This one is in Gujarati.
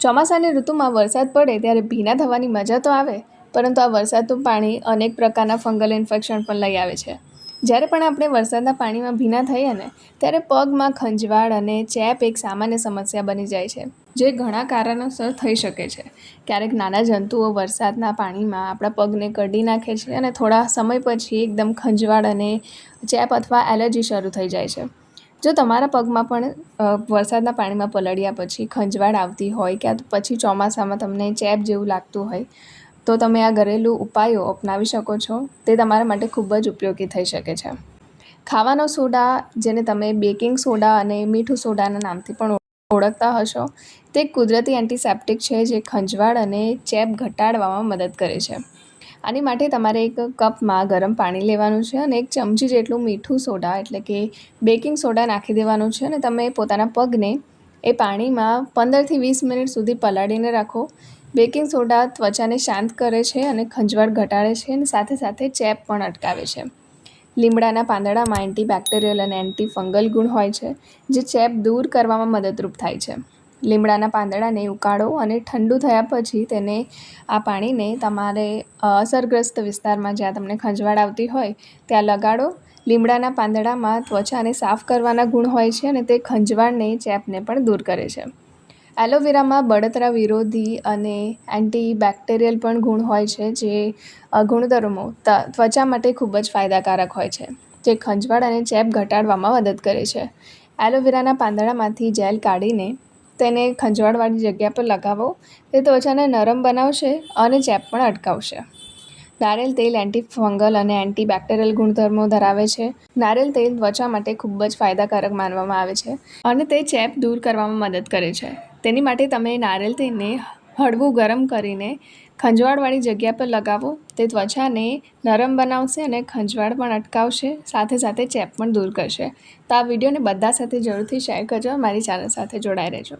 ચોમાસાની ઋતુમાં વરસાદ પડે ત્યારે ભીના થવાની મજા તો આવે, પરંતુ આ વરસાદનું પાણી અનેક પ્રકારના ફંગલ ઇન્ફેક્શન પણ લઈ આવે છે. જ્યારે પણ આપણે વરસાદના પાણીમાં ભીના થઈએ ને, ત્યારે પગમાં ખંજવાળ અને ચેપ એક સામાન્ય સમસ્યા બની જાય છે, જે ઘણા કારણોસર થઈ શકે છે. ક્યારેક નાના જંતુઓ વરસાદના પાણીમાં આપણા પગને કરડી નાખે છે અને થોડા સમય પછી એકદમ ખંજવાળ અને ચેપ અથવા એલર્જી શરૂ થઈ જાય છે. જો તમારા પગમાં પણ વરસાદના પાણીમાં પલળ્યા પછી ખંજવાળ આવતી હોય કે પછી ચોમાસામાં તમને ચેપ જેવું લાગતું હોય, તો તમે આ ઘરેલું ઉપાયો અપનાવી શકો છો. તે તમારા માટે ખૂબ જ ઉપયોગી થઈ શકે છે. ખાવાનો સોડા, જેને તમે બેકિંગ સોડા અને મીઠું સોડાના નામથી પણ ઓળખતા હશો, તે કુદરતી એન્ટિસેપ્ટિક છે જે ખંજવાળ અને ચેપ ઘટાડવામાં મદદ કરે છે. આની માટે તમારે એક કપમાં ગરમ પાણી લેવાનું છે અને એક ચમચી જેટલું મીઠું સોડા, એટલે કે બેકિંગ સોડા નાખી દેવાનું છે અને તમે પોતાના પગને એ પાણીમાં પંદરથી વીસ મિનિટ સુધી પલાળીને રાખો. બેકિંગ સોડા ત્વચાને શાંત કરે છે અને ખંજવાળ ઘટાડે છે અને સાથે સાથે ચેપ પણ અટકાવે છે. લીમડાના પાંદડામાં એન્ટી બેક્ટેરિયલ અને એન્ટી ફંગલ ગુણ હોય છે, જે ચેપ દૂર કરવામાં મદદરૂપ થાય છે. લીમડાના પાંદડાને ઉકાળો અને ઠંડુ થયા પછી તેને આ પાણીને તમારે અસરગ્રસ્ત વિસ્તારમાં જ્યાં તમને ખંજવાળ આવતી હોય, ત્યાં લગાડો. લીમડાના પાંદડામાં ત્વચાને સાફ કરવાના ગુણ હોય છે અને તે ખંજવાળને, ચેપને પણ દૂર કરે છે. એલોવેરામાં બળતરા વિરોધી અને એન્ટીબેક્ટેરિયલ પણ ગુણ હોય છે જે ગુણધર્મો ત્વચા માટે ખૂબ જ ફાયદાકારક હોય છે, જે ખંજવાળ અને ચેપ ઘટાડવામાં મદદ કરે છે. એલોવેરાના પાંદડામાંથી જેલ કાઢીને તેને ખંજવાળવાળી જગ્યા પર લગાવો, તે ત્વચાને નરમ બનાવશે અને ચેપ પણ અટકાવશે. નારિયેલ તેલ એન્ટી ફંગલ અને એન્ટીબેક્ટેરિયલ ગુણધર્મો ધરાવે છે. નારિયેલ તેલ ત્વચા માટે ખૂબ જ ફાયદાકારક માનવામાં આવે છે અને તે ચેપ દૂર કરવામાં મદદ કરે છે. તેની માટે તમે નારિયેલ તેલને હળવું ગરમ કરીને ખંજવાળવાળી જગ્યા પર લગાવો. તે ત્વચાને નરમ બનાવશે અને ખંજવાળ પણ અટકાવશે. સાથે સાથે ચેપ પણ દૂર કરશે. તો આ વિડીયોને બધા સાથે જરૂરથી શેર કરજો. મારી ચેનલ સાથે જોડાઈ રહેજો.